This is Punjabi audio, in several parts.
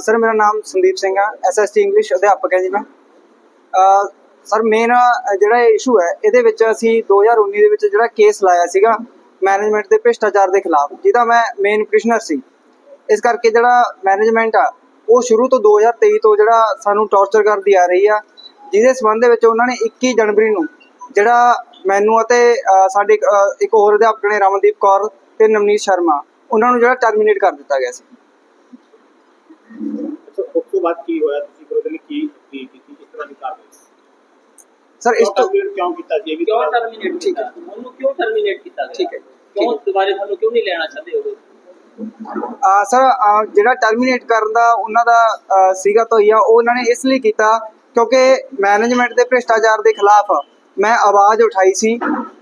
ਸਰ ਮੇਰਾ ਨਾਮ ਸੰਦੀਪ ਸਿੰਘ ਆ। ਐਸਐਸਟੀ ਇੰਗਲਿਸ਼ ਅਧਿਆਪਕ ਹੈ ਜੀ ਮੈਂ। ਸਰ ਮੇਨ ਜਿਹੜਾ ਇਸ਼ੂ ਹੈ ਇਹਦੇ ਵਿੱਚ ਅਸੀਂ 2019 ਦੇ ਵਿੱਚ ਜਿਹੜਾ ਕੇਸ ਲਾਇਆ ਸੀਗਾ ਮੈਨੇਜਮੈਂਟ ਦੇ ਭ੍ਰਿਸ਼ਟਾਚਾਰ ਦੇ ਖਿਲਾਫ ਜਿਹਦਾ ਮੈਂ ਮੇਨ ਪ੍ਰਿਸ਼ਨਰ ਸੀ। ਇਸ ਕਰਕੇ ਜਿਹੜਾ ਮੈਨੇਜਮੈਂਟ ਆ ਉਹ ਸ਼ੁਰੂ ਤੋਂ 2023 ਤੋਂ ਜਿਹੜਾ ਸਾਨੂੰ ਟੌਰਚਰ ਕਰਦੀ ਆ ਰਹੀ ਆ ਜਿਹਦੇ ਸੰਬੰਧ ਦੇ ਵਿੱਚ ਉਹਨਾਂ ਨੇ 21 ਜਨਵਰੀ ਨੂੰ ਜਿਹੜਾ ਮੈਨੂੰ ਅਤੇ ਸਾਡੇ ਇੱਕ, ਹੋਰ ਅਧਿਆਪਕ ਨੇ ਰਮਨਦੀਪ ਕੌਰ ਤੇ ਨਵਨੀਤ ਸ਼ਰਮਾ ਉਹਨਾਂ ਨੂੰ ਜਿਹੜਾ ਟਰਮੀਨੇਟ ਕਰ ਦਿੱਤਾ ਗਿਆ ਸੀ। ਉਸ ਤੋਂ ਬਾਅਦ ਕੀ ਹੋਇਆ? ਤੁਸੀਂ ਫਿਰ ਉਹਦੇ ਲਈ ਕੀ ਕੀ ਕੀਤੀ? ਕਿਸ ਤਰ੍ਹਾਂ ਦੀ ਕਾਰਵਾਈ ਸਰ ਇਸ ਤੋਂ terminate ਕਿਉਂ ਕੀਤਾ ਜੀ? ਇਹ ਵੀ ਕਿਉਂ ਥੋੜ੍ਹਾ- ਟਰਮੀਨੇਟ ਠੀਕ ਕੀਤਾ ਉਹਨੂੰ ਕਿਉਂ ਟਰਮੀਨੇਟ ਕੀਤਾ ਗਿਆ? ਠੀਕ ਹੈ, ਕਿਉਂ ਠੀਕ ਦੁਬਾਰੇ ਤੁਹਾਨੂੰ ਕਿਉਂ ਨਹੀਂ ਲੈਣਾ ਚਾਹਦੇ ਹੋ ਆ ਸਰ ਅਹ ਜਿਹੜਾ ਟਰਮੀਨੇਟ ਕਰਨ ਦਾ ਉਹਨਾਂ ਦਾ ਅਹ ਸੀਗਾ ਤੋਈਆ ਉਹ ਉਹਨਾਂ ਨੇ ਇਸ ਲਈ ਕੀਤਾ ਕਿਉਂਕਿ ਮੈਨੇਜਮੈਂਟ ਦੇ ਭ੍ਰਿਸ਼ਟਾਚਾਰ ਦੇ ਖਿਲਾਫ ਮੈਂ ਆਵਾਜ਼ ਉਠਾਈ ਸੀ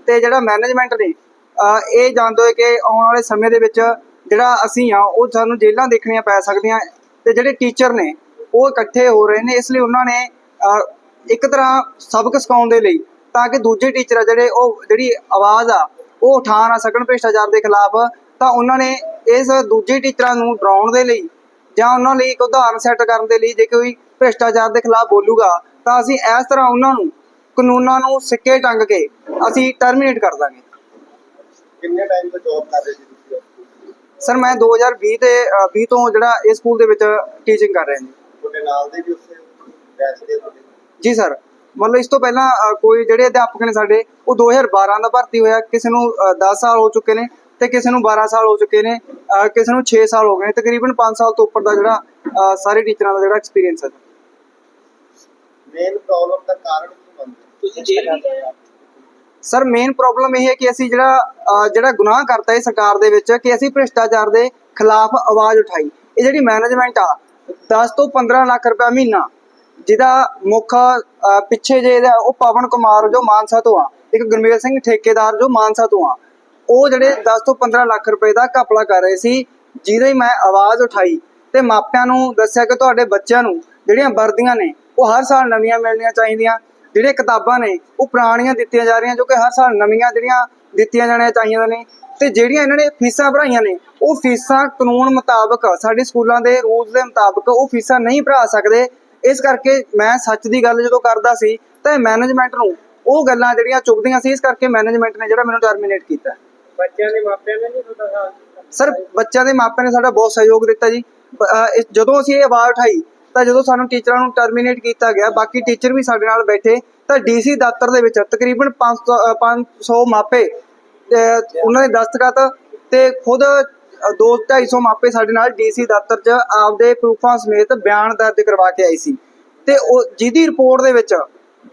ਤੇ ਜਿਹੜਾ ਮੈਨੇਜਮੈਂਟ ਨੇ ਇਹ ਜਾਣਦੇ ਹੋਏ ਕਿ ਆਉਣ ਵਾਲੇ ਸਮੇਂ ਦੇ ਵਿੱਚ ਜਿਹੜਾ ਅਸੀਂ ਆ ਉਹ ਸਾਨੂੰ ਜੇਲ੍ਹਾਂ ਦੇਖਣੀਆਂ ਪੈ ਸਕਦੀਆਂ। ਤੇ ਜਿਹੜੇ ਟੀਚਰ ਨੇ, ਉਹ ਇਕੱਠੇ ਹੋ ਰਹੇ ਨੇ, ਇਸ ਲਈ ਉਹਨਾਂ ਨੇ ਇੱਕ ਤਰ੍ਹਾਂ ਸਬਕ ਸਿਖਾਉਣ ਦੇ ਲਈ ਤਾਂ ਕਿ ਦੂਜੇ ਟੀਚਰ ਜਿਹੜੇ ਉਹ, ਜਿਹੜੀ ਆਵਾਜ਼ ਆ, ਉਹ ਉਠਾ ਨਾ ਸਕਣ ਭ੍ਰਿਸ਼ਟਾਚਾਰ ਦੇ ਖਿਲਾਫ, ਤਾਂ ਉਹਨਾਂ ਨੇ ਇਸ ਦੂਜੇ ਟੀਚਰਾਂ ਨੂੰ ਡਰਾਉਣ ਦੇ ਲਈ ਜਾਂ ਉਹਨਾਂ ਲਈ ਇੱਕ ਉਦਾਹਰਨ ਸੈੱਟ ਕਰਨ ਦੇ ਲਈ ਜੇ ਕੋਈ ਭ੍ਰਿਸ਼ਟਾਚਾਰ ਦੇ ਖਿਲਾਫ ਬੋਲੂਗਾ, ਤਾਂ ਅਸੀਂ ਇਸ ਤਰ੍ਹਾਂ ਉਹਨਾਂ ਨੂੰ, ਕਾਨੂੰਨਾਂ ਨੂੰ ਸਿੱਕੇ ਟੰਗ ਕੇ ਅਸੀਂ ਟਰਮੀਨੇਟ ਕਰ ਦਾਂਗੇ। ਕਿੰਨੇ ਟਾਈਮ ਤੋਂ ਜੌਬ ਕਰ ਰਹੇ ਸੀ ਸਰ ਮੈਂ 2020 ਤੇ ਅ, 20 ਤੋਂ ਜਿਹੜਾ ਇਸ ਸਕੂਲ ਦੇ ਵਿੱਚ ਟੀਚਿੰਗ ਕਰ ਰਿਹਾ ਜੀ। ਤੁਹਾਡੇ ਨਾਲ ਦੇ ਵੀ ਉਸੇ ਬੈਚ ਦੇ ਤੁਹਾਡੇ? ਜੀ ਸਰ ਮਤਲਬ ਇਸ ਤੋਂ ਪਹਿਲਾਂ ਕੋਈ ਜਿਹੜੇ ਅਧਿਆਪਕ ਨੇ ਸਾਡੇ ਉਹ 2012 ਦਾ ਭਰਤੀ ਹੋਇਆ। ਕਿਸੇ ਨੂੰ ਅ, 10 ਸਾਲ ਹੋ ਚੁੱਕੇ ਨੇ ਤੇ ਕਿਸੇ ਨੂੰ 12 ਸਾਲ ਹੋ ਚੁੱਕੇ ਨੇ ਕਿਸੇ ਨੂੰ 6 ਸਾਲ ਹੋ ਗਏ ਨੇ। ਤਕਰੀਬਨ 5 ਸਾਲ ਤੋਂ ਉੱਪਰ ਦਾ ਜਿਹੜਾ ਸਾਰੇ ਟੀਚਰਾਂ ਦਾ ਜਿਹੜਾ ਐਕਸਪੀਰੀਅੰਸ ਹੈ। ਮੇਨ ਪ੍ਰੋਬਲਮ ਦਾ ਕਾਰਨ ਕੀ ਬਣਦਾ? ਤੁਸੀਂ ਹੋ? ਸਰ ਮੇਨ ਪ੍ਰੋਬਲਮ ਇਹ ਹੈ ਕਿ ਅਸੀਂ ਜਿਹੜਾ ਜਿਹੜਾ ਗੁਨਾਹ ਕਰਤਾ ਹੈ ਸਰਕਾਰ ਦੇ ਵਿੱਚ ਕਿ ਅਸੀਂ ਭ੍ਰਿਸ਼ਟਾਚਾਰ ਦੇ ਖਿਲਾਫ ਆਵਾਜ਼ ਉਠਾਈ। ਇਹ ਜਿਹੜੀ ਮੈਨੇਜਮੈਂਟ ਆ 10 ਤੋਂ 15 ਲੱਖ ਰੁਪਏ ਮਹੀਨਾ, ਜਿਹਦਾ ਮੁੱਖ ਪਿੱਛੇ ਜੇ ਉਹ ਪਵਨ ਕੁਮਾਰ ਜੋ ਮਾਨਸਾ ਤੋਂ ਆ, ਇੱਕ ਗੁਰਮੇਲ ਸਿੰਘ ਠੇਕੇਦਾਰ ਜੋ ਮਾਨਸਾ ਤੋਂ ਆ, ਉਹ ਜਿਹੜੇ 10 ਤੋਂ 15 ਲੱਖ ਰੁਪਏ ਦਾ ਘਪਲਾ ਕਰ ਰਹੇ ਸੀ, ਜਿਹਦੇ ਮੈਂ ਆਵਾਜ਼ ਉਠਾਈ ਤੇ ਮਾਪਿਆਂ ਨੂੰ ਦੱਸਿਆ ਕਿ ਤੁਹਾਡੇ ਬੱਚਿਆਂ ਨੂੰ ਜਿਹੜੀਆਂ ਵਰਦੀਆਂ ਨੇ, ਉਹ ਹਰ ਸਾਲ ਨਵੀਆਂ ਮਿਲਣੀਆਂ ਚਾਹੀਦੀਆਂ। ਜਿਹੜੀਆਂ ਕਿਤਾਬਾਂ ਨੇ ਉਹ ਪੁਰਾਣੀਆਂ ਦਿੱਤੀਆਂ ਜਾ ਰਹੀਆਂ ਜੋ ਕਿ ਹਰ ਸਾਲ ਨਵੀਆਂ ਜਿਹੜੀਆਂ ਦਿੱਤੀਆਂ ਜਾਣੀਆਂ ਚਾਹੀਦੀਆਂ ਨੇ। ਤੇ ਜਿਹੜੀਆਂ ਇਹਨਾਂ ਨੇ ਫੀਸਾਂ ਭਰਾਈਆਂ ਨੇ ਉਹ ਫੀਸਾਂ ਕਾਨੂੰਨ ਮੁਤਾਬਕ ਸਾਡੇ ਸਕੂਲਾਂ ਦੇ ਰੂਲਸ ਦੇ ਮੁਤਾਬਕ ਉਹ ਫੀਸਾਂ ਨਹੀਂ ਭਰਾ ਸਕਦੇ। ਇਸ ਕਰਕੇ ਮੈਂ ਸੱਚ ਦੀ ਗੱਲ ਜਦੋਂ ਕਰਦਾ ਸੀ ਤਾਂ ਮੈਨੇਜਮੈਂਟ ਨੂੰ ਉਹ ਗੱਲਾਂ ਜਿਹੜੀਆਂ ਚੁੱਭਦੀਆਂ ਸੀ ਇਸ ਕਰਕੇ ਮੈਨੇਜਮੈਂਟ ਨੇ ਜਿਹੜਾ ਮੈਨੂੰ ਟਰਮੀਨੇਟ ਕੀਤਾ। ਬੱਚਿਆਂ ਦੇ ਮਾਪਿਆਂ ਨੇ ਨਹੀਂ ਤੁਹਾਡਾ ਸਾਥ ਸਰ ਬੱਚਿਆਂ ਦੇ ਮਾਪਿਆਂ ਨੇ ਸਾਡਾ ਬਹੁਤ ਸਹਿਯੋਗ ਦਿੱਤਾ ਜੀ। ਜਦੋਂ ਅਸੀਂ ਇਹ ਆਵਾਜ਼ ਉਠਾਈ ਤਾਂ ਜਦੋਂ ਸਾਨੂੰ ਟੀਚਰਾਂ ਨੂੰ ਟਰਮੀਨੇਟ ਕੀਤਾ ਗਿਆ, ਬਾਕੀ ਟੀਚਰ ਵੀ ਸਾਡੇ ਨਾਲ ਬੈਠੇ, ਤਾਂ ਡੀਸੀ ਦਫ਼ਤਰ ਦੇ ਵਿੱਚ ਤਕਰੀਬਨ 500 500 ਮਾਪੇ ਉਹਨਾਂ ਦੇ ਦਸਤਖਤ ਤੇ ਖੁਦ 2 250 ਮਾਪੇ ਸਾਡੇ ਨਾਲ ਡੀਸੀ ਦਫ਼ਤਰ 'ਚ ਆਪਦੇ ਪ੍ਰੂਫਾਂ ਸਮੇਤ ਬਿਆਨ ਦਰਜ ਕਰਵਾ ਕੇ ਆਏ ਸੀ। ਤੇ ਉਹ, ਜਿਹਦੀ ਰਿਪੋਰਟ ਦੇ ਵਿੱਚ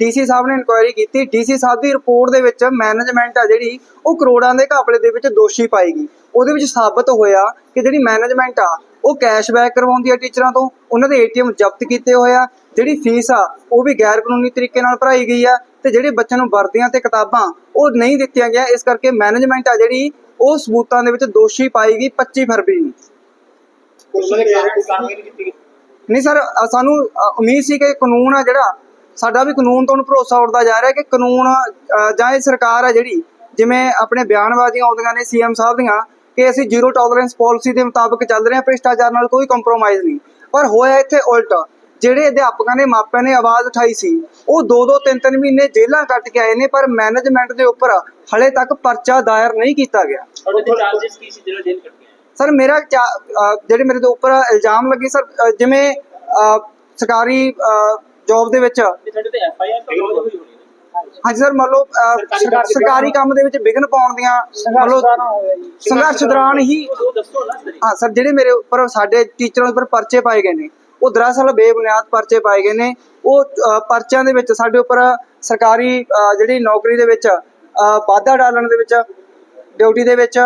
ਡੀਸੀ ਸਾਹਿਬ ਨੇ ਇਨਕੁਆਇਰੀ ਕੀਤੀ ਡੀਸੀ ਸਾਹਿਬ ਦੀ ਰਿਪੋਰਟ ਦੇ ਵਿੱਚ ਮੈਨੇਜਮੈਂਟ ਆ ਜਿਹੜੀ, ਉਹ ਕਰੋੜਾਂ ਦੇ ਘਾਪਲੇ ਦੇ ਵਿੱਚ ਦੋਸ਼ੀ ਪਾਏਗੀ ਉਹਦੇ ਵਿੱਚ ਸਾਬਤ ਹੋਇਆ ਕਿ ਜਿਹੜੀ ਮੈਨੇਜਮੈਂਟ ਆ ਉਹ ਕੈਸ਼ਬੈਕ ਕਰਵਾਉਂਦੀ ਆ ਟੀਚਰਾਂ ਤੋਂ। ਉਹਨਾਂ ਦੇ ਏਟੀਐਮ ਜ਼ਬਤ ਕੀਤੇ ਹੋਏ ਆ। ਜਿਹੜੀ ਫੀਸ ਆ ਉਹ ਵੀ ਗੈਰ ਕਾਨੂੰਨੀ ਤਰੀਕੇ ਨਾਲ ਭਰਾਈ ਗਈ ਆ ਤੇ ਜਿਹੜੇ ਬੱਚਿਆਂ ਨੂੰ ਵਰਦੀਆਂ ਤੇ ਕਿਤਾਬਾਂ ਉਹ ਨਹੀਂ ਦਿੱਤੀਆਂ ਗਿਆ ਇਸ ਕਰਕੇ ਮੈਨੇਜਮੈਂਟ ਆ ਜਿਹੜੀ ਉਹ ਸਬੂਤਾਂ ਦੇ ਵਿੱਚ ਦੋਸ਼ੀ ਪਾਏਗੀ 25 ਫਰਵਰੀ ਨੂੰ। ਨਹੀਂ ਗਈ। ਸਰ ਸਾਨੂੰ ਉਮੀਦ ਸੀ ਕਿ ਕਾਨੂੰਨ ਆ ਜਿਹੜਾ ਸਾਡਾ ਵੀ ਕਾਨੂੰਨ ਤੋਂ ਭਰੋਸਾ ਉੱਠਦਾ ਜਾ ਰਿਹਾ ਕਿ ਕਾਨੂੰਨ ਜਾਂ ਇਹ ਸਰਕਾਰ ਆ ਜਿਹੜੀ ਜਿਵੇਂ ਆਪਣੇ ਬਿਆਨਬਾਜ਼ੀਆਂ ਆਉਂਦੀਆਂ ਨੇ ਸੀਐਮ ਸਾਹਿਬ ਦੀਆਂ ਕਿ ਅਸੀਂ ਜ਼ੀਰੋ ਟੋਲਰੈਂਸ ਪਾਲਿਸੀ ਦੇ ਮੁਤਾਬਕ ਚੱਲ ਰਹੇ ਹਾਂ ਭ੍ਰਿਸ਼ਟਾਚਾਰ ਨਾਲ ਕੋਈ ਕੰਪਰੋਮਾਈਜ਼ ਨਹੀਂ। ਪਰ ਹੋਇਆ ਇੱਥੇ ਉਲਟ। ਜਿਹੜੇ ਅਧਿਆਪਕਾਂ ਨੇ ਮਾਪਿਆਂ ਨੇ ਆਵਾਜ਼ ਉਠਾਈ ਸੀ ਉਹ ਦੋ ਦੋ ਤਿੰਨ ਤਿੰਨ ਮਹੀਨੇ ਜੇਲ੍ਹਾਂ ਕੱਟ ਕੇ ਆਏ ਨੇ ਪਰ ਮੈਨੇਜਮੈਂਟ ਦੇ ਉੱਪਰ ਹਲੇ ਤੱਕ ਪਰਚਾ ਦਾਇਰ ਨਹੀਂ ਕੀਤਾ ਗਿਆ। ਸਰ ਮੇਰਾ ਜਿਹੜੇ ਮੇਰੇ ਦੇ ਉੱਪਰ ਇਲਜ਼ਾਮ ਲੱਗੇ ਸਰ ਜਿਵੇਂ ਸਰਕਾਰੀ ਜੌਬ ਦੇ ਵਿੱਚ ਹਾਂਜੀ ਸਰ ਮੰਨ ਲਓ ਸਰਕਾਰੀ ਸਰਕਾ- ਸਰਕਾਰੀ ਕੰਮ ਦੇ ਵਿੱਚ ਵਿਘਨ ਪਾਉਣ ਦੀਆਂ ਮੰਨ ਲਓ ਸੰਘਰਸ਼ ਦੌਰਾਨ ਹੀ ਹਾਂ ਸਰ ਜਿਹੜੇ ਮੇਰੇ ਉੱਪਰ ਸਾਡੇ ਟੀਚਰਾਂ ਉੱਪਰ ਪਰਚੇ ਪਾਏ ਗਏ ਨੇ ਉਹ ਦਰਅਸਲ ਬੇਬੁਨਿਆਦ ਪਰਚੇ ਪਾਏ ਗਏ ਨੇ। ਉਹ ਪਰਚਿਆਂ ਦੇ ਵਿੱਚ ਸਾਡੇ ਉੱਪਰ ਸਰਕਾਰੀ ਜਿਹੜੀ ਨੌਕਰੀ ਦੇ ਵਿੱਚ ਵਾਧਾ ਡਾਲਣ ਦੇ ਵਿੱਚ ਡਿਊਟੀ ਦੇ ਵਿੱਚ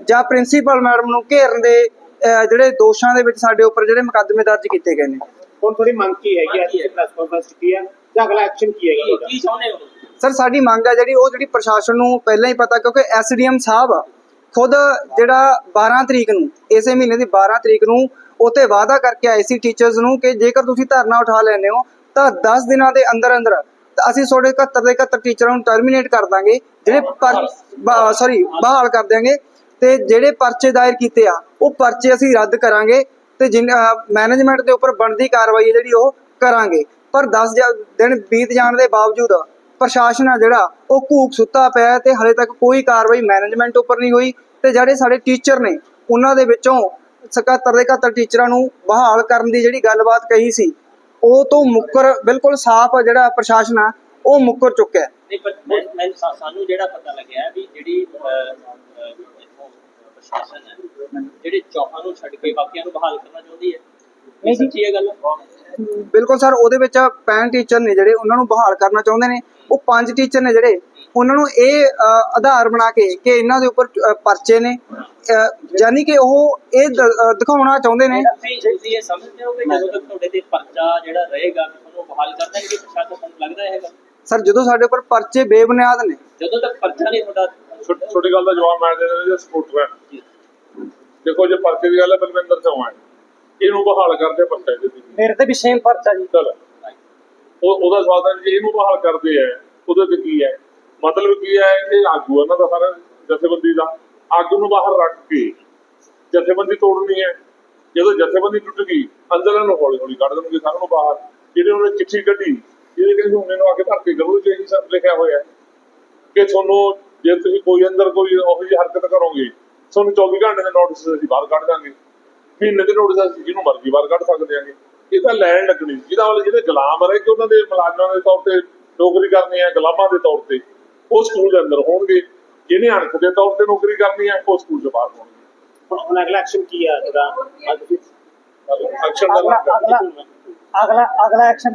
ਜਾਂ ਪ੍ਰਿੰਸੀਪਲ ਮੈਡਮ ਨੂੰ ਘੇਰਨ ਦੇ ਜਿਹੜੇ ਦੋਸ਼ਾਂ ਦੇ ਵਿੱਚ ਸਾਡੇ ਉੱਪਰ ਜਿਹੜੇ ਮੁਕੱਦਮੇ ਦਰਜ ਕੀਤੇ ਗਏ ਨੇ। ਹੁਣ ਤੁਹਾਡੀ ਮੰਗ ਕੀ ਹੈਗੀ? ਅੱਜ ਦੀ ਪ੍ਰੈਸ ਕਾਨਫਰੰਸ ਕੀਤੀ ਹੈ? ਜਾਂ ਅਗਲਾ ਐਕਸ਼ਨ ਕੀ ਹੈਗਾ ਕੀ ਚਾਹੁੰਦੇ ਹੋ? ਸਰ, ਸਾਡੀ ਮੰਗ ਹੈ ਜਿਹੜੀ, ਉਹ ਜਿਹੜੀ ਪ੍ਰਸ਼ਾਸਨ ਨੂੰ ਪਹਿਲਾਂ ਹੀ ਪਤਾ, ਕਿਉਂਕਿ ਐਸਡੀਐਮ ਸਾਹਿਬ ਖੁਦ ਜਿਹੜਾ 12 ਤਰੀਕ ਨੂੰ, ਇਸੇ ਮਹੀਨੇ ਦੀ 12 ਤਰੀਕ ਨੂੰ ਉਤੇ ਵਾਅਦਾ ਕਰਕੇ ਆਏ ਸੀ ਟੀਚਰਸ ਨੂੰ ਕਿ ਜੇਕਰ ਤੁਸੀਂ ਧਰਨਾ ਉਠਾ ਲੈਂਦੇ ਹੋ, ਤਾਂ 10 ਦਿਨਾਂ ਦੇ ਅੰਦਰ ਅੰਦਰ ਅਸੀਂ ਤੁਹਾਡੇ 71 ਦੇ 71 ਟੀਚਰਾਂ ਨੂੰ ਟਰਮੀਨੇਟ ਕਰ ਦਾਂਗੇ, ਜਿਹੜੇ ਸੌਰੀ ਬਹਾਲ ਕਰ ਦਿਆਂਗੇ, ਤੇ ਜਿਹੜੇ ਪਰਚੇ ਦਾਇਰ ਕੀਤੇ ਆ, ਉਹ ਪਰਚੇ ਅਸੀਂ ਰੱਦ ਕਰਾਂਗੇ, ਤੇ ਜਿਨ ਮੈਨੇਜਮੈਂਟ ਦੇ ਉੱਪਰ ਬਣਦੀ ਕਾਰਵਾਈ ਜਿਹੜੀ ਉਹ ਕਰਾਂਗੇ। ਪਰ 10 ਦਿਨ ਬੀਤ ਜਾਣ ਦੇ ਬਾਵਜੂਦ ਪ੍ਰਸ਼ਾਸਨ ਆ ਜਿਹੜਾ ਉਹ ਘੂਕ ਸੁੱਤਾ ਪਿਆ ਤੇ ਹਲੇ ਤੱਕ ਕੋਈ ਕਾਰਵਾਈ ਮੈਨੇਜਮੈਂਟ ਉੱਪਰ ਨਹੀਂ ਹੋਈ ਤੇ ਜਿਹੜੇ ਸਾਡੇ ਟੀਚਰ ਨੇ ਉਹਨਾਂ ਦੇ ਵਿੱਚੋਂ 77 ਦੇ 71 ਟੀਚਰਾਂ ਨੂੰ ਬਹਾਲ ਕਰਨ ਦੀ ਜਿਹੜੀ ਗੱਲਬਾਤ ਕਹੀ ਸੀ ਉਹ ਤੋਂ ਮੁੱਕਰ ਬਿਲਕੁਲ ਸਾਫ਼ ਜਿਹੜਾ ਪ੍ਰਸ਼ਾਸਨ ਆ ਉਹ ਮੁੱਕਰ ਚੁੱਕਿਆ ਸਾਨੂੰ ਜਿਹੜਾ ਪਤਾ ਲੱਗਿਆ ਵੀ ਜਿਹੜੀ ਪ੍ਰਸ਼ਾਸਨ ਹੈ ਜਿਹੜੇ ਚੌਹਾਂ ਨੂੰ ਛੱਡ ਕੇ ਬਾਕੀਆਂ ਨੂੰ ਬਹਾਲ ਕਰਨਾ ਚਾਹੁੰਦੀ ਹੈ ਨਹੀਂ ਸੱਚੀ ਹੈ ਗੱਲ? ਬਿਲਕੁਲ ਸਰ ਉਹਦੇ ਵਿੱਚ 65 ਟੀਚਰ ਨੇ ਜਿਹੜੇ ਉਹਨਾਂ ਨੂੰ ਬਹਾਲ ਕਰਨਾ ਚਾਹੁੰਦੇ ਨੇ। ਉਹ ਪੰਜ ਟੀਚਰ ਨੇ ਜਿਹੜੇ ਉਹਨਾਂ ਨੂੰ ਇਹ ਆਧਾਰ ਬਣਾ ਕੇ ਕਿ ਇਹਨਾਂ ਦੇ ਉੱਪਰ ਪਰਚੇ ਨੇ। ਯਾਨੀ ਕਿ ਉਹ ਇਹ ਦਿਖਾਉਣਾ ਚਾਹੁੰਦੇ ਨੇ। ਤੁਸੀਂ ਤੁਸੀਂ ਇਹ ਸਮਝਦੇ ਹੋ ਕਿ ਜਦੋਂ ਤੱਕ ਤੁਹਾਡੇ ਤੇ ਪਰਚਾ ਜਿਹੜਾ ਰਹੇਗਾ ਤੁਹਾਨੂੰ ਬਹਾਲ ਕਰ ਦੇਣਗੇ ਪ੍ਰਸ਼ਾਸਨ ਤੁਹਾਨੂੰ ਲੱਗਦਾ ਹੈ ਹੈਗਾ? ਸਰ ਜਦੋਂ ਸਾਡੇ ਉੱਪਰ ਪਰਚੇ ਬੇਬੁਨਿਆਦ ਨੇ। ਜਦੋਂ ਤੱਕ ਪਰਚਾ ਨਹੀਂ ਤੁਹਾਡਾ ਛੋਟੀ ਗੱਲ ਦਾ ਜਵਾਬ ਮੈਂ ਦੇ ਦਿੰਦਾ ਜੀ ਸਪੋਰਟਰ ਹੈ ਦੇਖੋ ਜੇ ਪਰਚੇ ਦੀ ਗੱਲ ਹੈ ਬਲਵਿੰਦਰ ਚੌਹਾਨ ਇਹਨੂੰ ਬਹਾਲ ਕਰਦੇ ਪਰਚੇ ਦੇ ਮੇਰੇ ਤੇ ਵੀ ਸੇਮ ਪਰਚਾ ਜੀ। ਚਲ। ਉਹ ਉਹਦਾ ਸਵਾਲ ਹੈ ਜੇ ਇਹਨੂੰ ਬਹਾਲ ਕਰਦੇ ਆ। ਉਹਦੇ ਤੇ ਕੀ ਹੈ? ਮਤਲਬ ਕੀ ਹੈ ਇਹ ਆਗੂ ਇਹਨਾਂ ਦਾ ਸਾਰਾ ਜਥੇਬੰਦੀ ਦਾ। ਆਗੂ ਨੂੰ ਬਾਹਰ ਰੱਖ ਕੇ ਜਥੇਬੰਦੀ ਤੋੜਨੀ ਹੈ। ਜਦੋਂ ਜਥੇਬੰਦੀ ਟੁੱਟ ਗਈ, ਅੰਦਰ ਨੂੰ ਹੌਲੀ ਹੌਲੀ ਕੱਢ ਦੇਣਗੇ ਸਾਰਿਆਂ ਨੂੰ ਬਾਹਰ। ਜਿਹੜੇ ਉਹਨੇ ਚਿੱਠੀ ਕੱਢੀ ਜਿਹਦੇ ਕਹਿੰਦੇ ਹੁਣ ਇਹਨੂੰ ਆ ਕੇ ਭਰਤੀ ਕਰੋ, ਜੇ ਇਹ ਸਭ ਲਿਖਿਆ ਹੋਇਆ ਕਿ ਤੁਹਾਨੂੰ ਜੇ ਤੁਸੀਂ ਕੋਈ ਅੰਦਰ ਕੋਈ ਉਹੋ ਜਿਹੀ ਹਰਕਤ ਕਰੋਗੇ, ਤੁਹਾਨੂੰ 24 ਘੰਟੇ ਦੇ ਨੋਟਿਸ ਅਸੀਂ ਬਾਹਰ ਕੱਢ ਦਾਂਗੇ। ਮਹੀਨੇ ਦੇ ਨੋਟਿਸ ਅਸੀਂ ਜਿਹਨੂੰ ਮਰਜ਼ੀ ਬਾਹਰ ਕੱਢ ਸਕਦੇ ਆਂਗੇ ਇਹ ਤਾਂ ਲੈਣ ਲੱਗਣੀ ਜਿਹਦਾ ਵਾਲੇ ਜਿਹੜੇ ਗੁਲਾਮ ਰਹੇ ਕਿ ਉਹਨਾਂ ਦੇ ਮੁਲਾਜ਼ਮਾਂ ਦੇ ਤੌਰ ਤੇ ਨੌਕਰੀ ਕਰਨੀ ਹੈ ਗੁਲਾਮਾਂ ਦੇ ਤੌਰ ਤੇ ਉਹ ਸਕੂਲ ਦੇ ਅੰਦਰ ਹੋਣਗੇ। ਜਿਹਨੇ ਅਣਖ ਦੇ ਤੌਰ ਤੇ ਨੌਕਰੀ ਕਰਨੀ ਹੈ ਉਹ ਸਕੂਲ ਦੇ ਬਾਹਰ ਹੋਣਗੇ। ਹੁਣ ਹੁਣ ਅਗਲਾ ਐਕਸ਼ਨ ਕੀ ਹੈ ਜਿਹੜਾ ਅੱਜ ਐਕਸ਼ਨ ਦਾ ਅਗਲਾ ਅਗਲਾ ਐਕਸ਼ਨ